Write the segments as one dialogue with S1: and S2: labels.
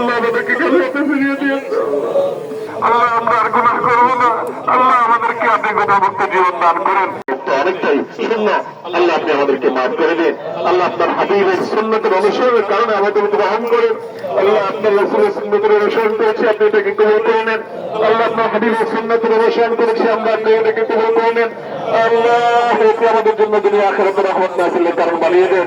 S1: আল্লাহ আমাদেরকে গালিয়াতে ফিরিয়ে দিয়েন আল্লাহ আমরা আর গুনাহ করব না। আল্লাহ আমাদেরকে আপনি গুণামুক্ত জীবন দান করেন। আমাদের জন্য তিনি আখেরাত রহমত নাসিলের কারণ বানিয়ে দেন।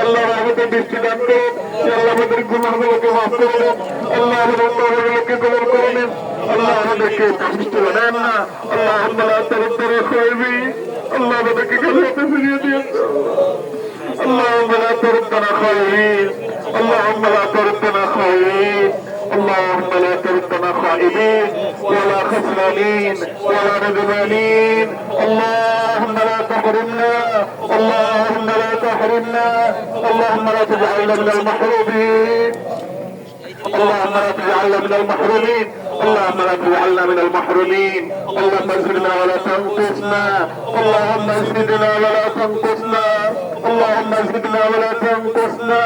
S1: আল্লাহ আমাদের বৃষ্টি দান করেন হে আল্লাহ আমাদের গুণাগুলোকে মাফ করে দেন আল্লাহ আমাদের গুণাগুলোকে কবল করে নেন আল্লাহ আমাদেরকে প্রতিষ্ঠ বানান না আল্লাহ আল্লাহ তার খাইবি আল্লাহ আমাদেরকে গালিয়াতে ফিরিয়ে দিয়েন اللهم لا تردنا خائبين اللهم لا تردنا خائبين اللهم لا تردنا خائبين ولا خسرانين ولا ندمانين اللهم لا تحرمنا اللهم لا تحرمنا اللهم لا تجعلنا من المحرومين. اللهم لا تجعلنا من المحرومين. اللهم لا تجعلنا من المحرومين. اللهم زدنا ولا تنقصنا. اللهم زدنا ولا تنقصنا. اللهم زدنا ولا تنقصنا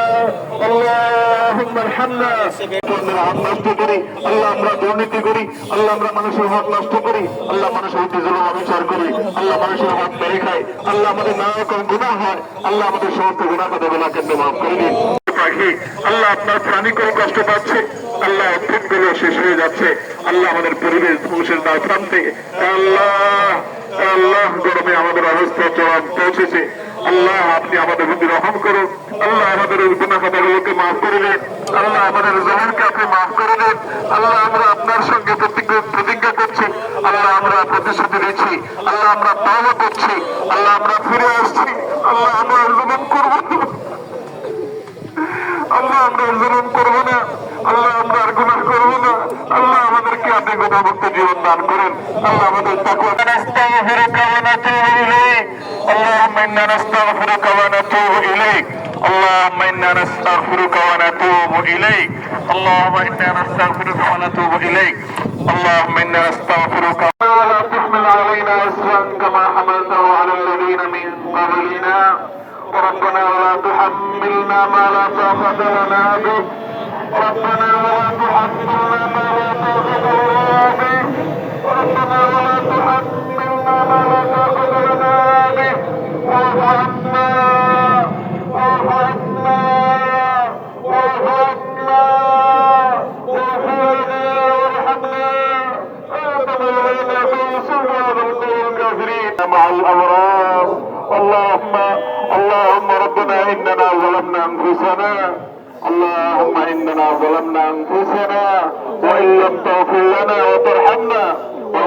S1: اللهم ارحمنا আমরা হক নষ্ট করি আল্লাহ আমরা দুর্নীতি করি আল্লাহ আমরা মানুষের হক নষ্ট করি আল্লাহ মানুষের হক জুলুম অবিচার করি আল্লাহ মানুষের হক মেরে খাই আল্লাহ আমাদের নানা রকম গুণা হয় আল্লাহ আমাদের সমস্ত গুণা কথা গুণাকে মাফ করে দিন পাখি আল্লাহ আপনার প্রাণী করে কষ্ট পাচ্ছে আল্লাহ উদ্ভিদ গুলো শেষ হয়ে যাচ্ছে আল্লাহ আমাদের পরিবেশ ধ্বংসের দ্বার প্রান্তে আল্লাহ আল্লাহ গরমে আমাদের অবস্থা চরম পৌঁছেছে আল্লাহ আপনি মাফ করো আল্লাহ আমাদের এই গুণা কথাগুলোকে মাফ করে দেন। আল্লাহ আমাদের জহরকে আপনি মাফ করে দেন। আল্লাহ আমরা আপনার সঙ্গে প্রতিজ্ঞা করছি। আল্লাহ আমরা প্রতিশ্রুতি দিচ্ছি। আল্লাহ আমরা পাওয়া করছি। আল্লাহ আমরা ফিরে আসছি। আল্লাহ আমরা জুলুম করব আল্লাহ আমরা জুলুম করব না। আল্লাহ আমরা আর গুনাহ করব না। আল্লাহ আমাদেরকে আপনি গোপাভুক্ত জীবন দান করেন। আল্লাহ আমাদের তাকুয়া اللهم إنا نستغفرك ونتوب إليك اللهم إنا نستغفرك ونتوب إليك اللهم إنا نستغفرك ونتوب إليك اللهم إنا نستغفرك ولا تحمل علينا إسرا كما حملته على الذين من قبلنا ربنا ولا تحملنا ما لا طاقة لنا به ربنا ولا تحملنا مع الأبرار اللهم اللهم ربنا إننا ظلمنا أنفسنا. اللهم إننا ظلمنا أنفسنا. وإن لم تغفر لنا وترحمنا